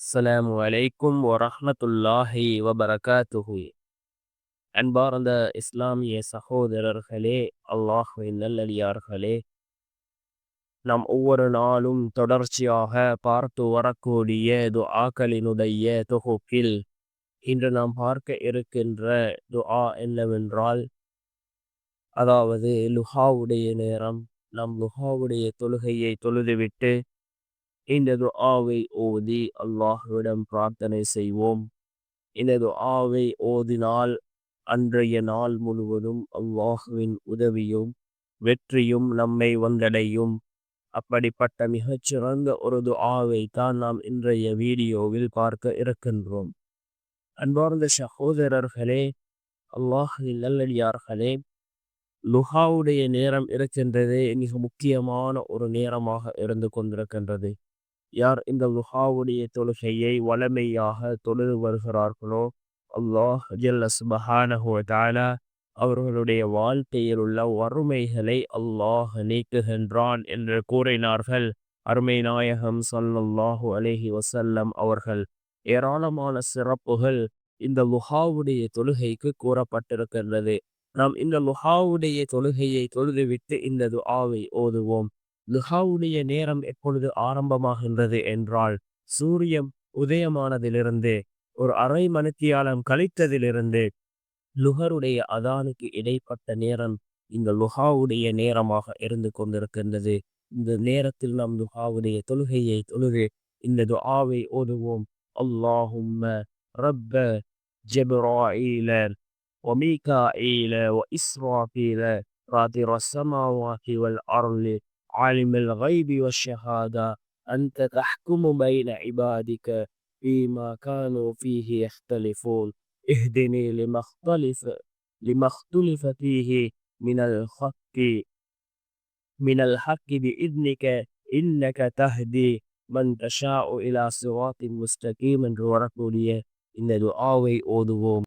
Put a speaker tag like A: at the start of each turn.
A: அஸ்ஸலாமு அலைக்கும் வரஹ்மத்துல்லாஹி வபரகாத்துஹு. அன்பார்ந்த இஸ்லாமிய சகோதரர்களே அல்லாஹுவை நல்லடியார்களே நாம் ஒவ்வொரு நாளும் தொடர்ச்சியாக பார்த்து வரக்கூடிய துஆக்களினுடைய தொகுப்பில் இன்று நாம் பார்க்க இருக்கின்ற துஆ என்னவென்றால் அதாவது லுஹாவுடைய நேரம். நாம் லுஹாவுடைய தொழுகையை தொழுதுவிட்டு இந்த ஆவை ஓதி அல்லாஹுவிடம் பிரார்த்தனை செய்வோம். இந்த ஆவை ஓதினால் அன்றைய நாள் முழுவதும் அல்லாஹுவின் உதவியும் வெற்றியும் நம்மை வந்தடையும். அப்படிப்பட்ட மிகச்சிறந்த ஒரு துஆவை தான் நாம் இன்றைய வீடியோவில் பார்க்க இருக்கின்றோம். அன்பார்ந்த சகோதரர்களே அல்லாஹின் நல்லடியார்களே லுஹாவுடைய நேரம் இருக்கின்றதே மிக முக்கியமான ஒரு நேரமாக இருந்து கொண்டிருக்கின்றது. யார் இந்த லுஹாவுடைய தொழுகையை வளமையாக தொழுது வருகிறார்களோ? அல்லாஹ் ஜல்ல அவர்களுடைய வாழ்க்கையில் உள்ள வறுமைகளை அல்லாஹ் நீக்குகின்றான் என்று கூறினார்கள். அருமை நாயகம் சல்லல்லாஹு அலேஹி வசல்லம் அவர்கள். ஏராளமான சிறப்புகள் இந்த லுஹாவுடைய தொழுகைக்கு கூறப்பட்டிருக்கின்றது. நாம் இந்த லுஹாவுடைய தொழுகையை தொழுதுவிட்டு இந்த துஆவை ஓதுவோம். லுஹாவுடைய நேரம் எப்பொழுது ஆரம்பமாகின்றது என்றால் சூரியம் உதயமானதிலிருந்து ஒரு அரை மணித்தியாலம் கழித்ததிலிருந்து லுஹருடைய அதானுக்கு இடைப்பட்ட நேரம் இந்த லுஹாவுடைய நேரமாக இருந்து கொண்டிருக்கின்றது. இந்த நேரத்தில் நாம் லுஹாவுடைய தொழுகையை தொழுது இந்த துஆவை ஓதுவோம். அல்லாஹும்ம ரப்ப ஜெபராயிலர் ஒமீகா ஈல ஒ இஸ்ராஃபீல ராத்திர சமாவாகி வல் அருள் عالم الغيب والشهادة أنت تحكم بين عبادك فيما كانوا فيه يختلفون. اهدني لما اختلف لما اختلف فيه من الحق من الحق بإذنك إنك تهدي من تشاء إلى صراط مستقيم ورسوليه إن دعاوي أودوهم